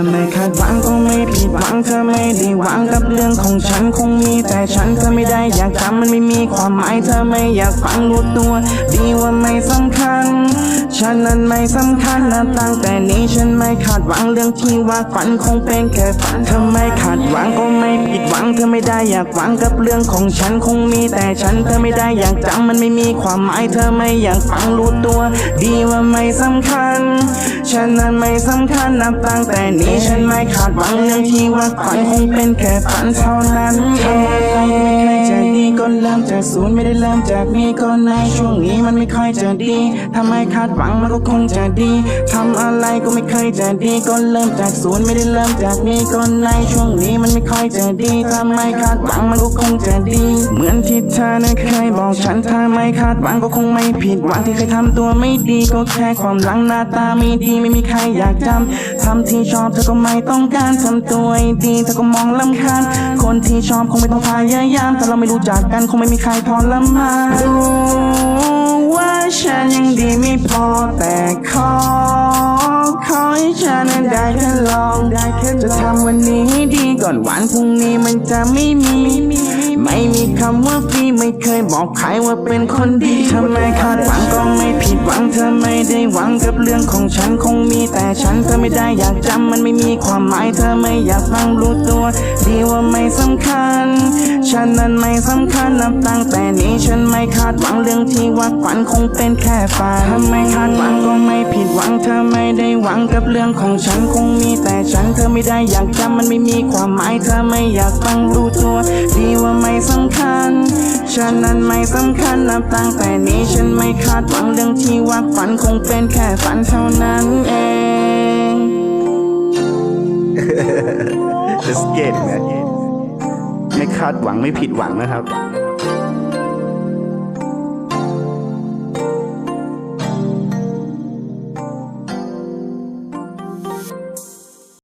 ถ้าไม่คาดหวังก็ไม่ผิดหวังเธอไม่ได้หวังกับเรื่องของฉันคงมีแต่ฉันเธอไม่ได้อยากจำมันไม่มีความหมายเธอไม่อยากฟังรู้ตัว ดีว่าไม่สำคัญ ฉันนั้นไม่สำคัญนะตั้งแต่นี้ฉันไม่คาดหวังเรื่องที่ว่าฝันคงเป็นแค่ฝันเธอไม่คาดหวังก็ไม่ผิดหวังเธอไม่ได้อยากหวังกับเรื่องของฉันคงมีแต่ฉันเธอไม่ได้อยากจำมันไม่มีความหมายเธอไม่อยากฟังรู้ตัว ดีว่าไม่สำคัญ ฉันนั้นไม่สำคัญนับตั้งแต่นี้ฉันไม่คาดหวังเรื่องที่ว่าฝันคงเป็นแค่ฝันเท่านั้นเอง จะดีก็เริ่มจากศูนย์ไม่ได้เริ่มจากมีก็ในช่วงนี้มันไม่ค่อยจะดีถ้าไมคาดหวังมันก็คงจะดีทำอะไรก็ไม่เคยจะดีก็เริ่มจากศูนย์ไม่ได้เริ่มจากมีก็ในช่วงนี้มันไม่ค่อยจะดีถ้าไมคาดหวังมันก็คงจะดี เหมือนที่เธอนั้นเคยบอกฉันถ้าไม่คาดหวังก็คงไม่ผิดหวังที่เคยทำตัวไม่ดีก็แค่ความหลังหน้าตาไม่ดีไม่มีใครอยากจำทำที่ชอบเธอก็ไม่ต้องการทำตัวดีเธอก็มองลำคาญคนที่ชอบคงไม่ต้องพยายามถ้าเราไม่รู้จักกันคงไม่มีใครทรมาน ให้ฉันนั้นได้แค่ลอง จะทำวันนี้ให้ดีก่อนวันพรุ่งนี้มันจะไม่มี ไม่มีคำว่าฟรีไม่เคยบอกใครว่าเป็นคนดีทำไมคาดหวังก็ไม่ผิดหวังเธอไม่ได้หวังกับเรื่องของฉันคงมีแต่ฉันเธอไม่ได้อยากจำมันไม่มีความหมายเธอไม่อยากฟังรู้ตัว ดีว่าไม่สำคัญ ฉันนั้นไม่สำคัญนับตั้งแต่นี้ฉัน ไม่คาดหวังเรื่องที่ว่าฝันคงเป็นแค่ฝันถ้าไม่คาดหวังก็ไม่ผิดหวังเธอไม่ได้หวังกับเรื่องของฉันคงมีแต่ฉันเธอไม่ได้อยากจำมันไม่มีความหมายเธอไม่อยากฟังรู้ตัวดีว่าไม่สำคัญฉันนั้นไม่สำคัญนับตั้งแต่นี้ฉันไม่คาดหวังเรื่องที่ว่าฝันคงเป็นแค่ฝันเท่านั้นเอง Let's get it man ไม่คาดหวังไม่ผิดหวังนะครับ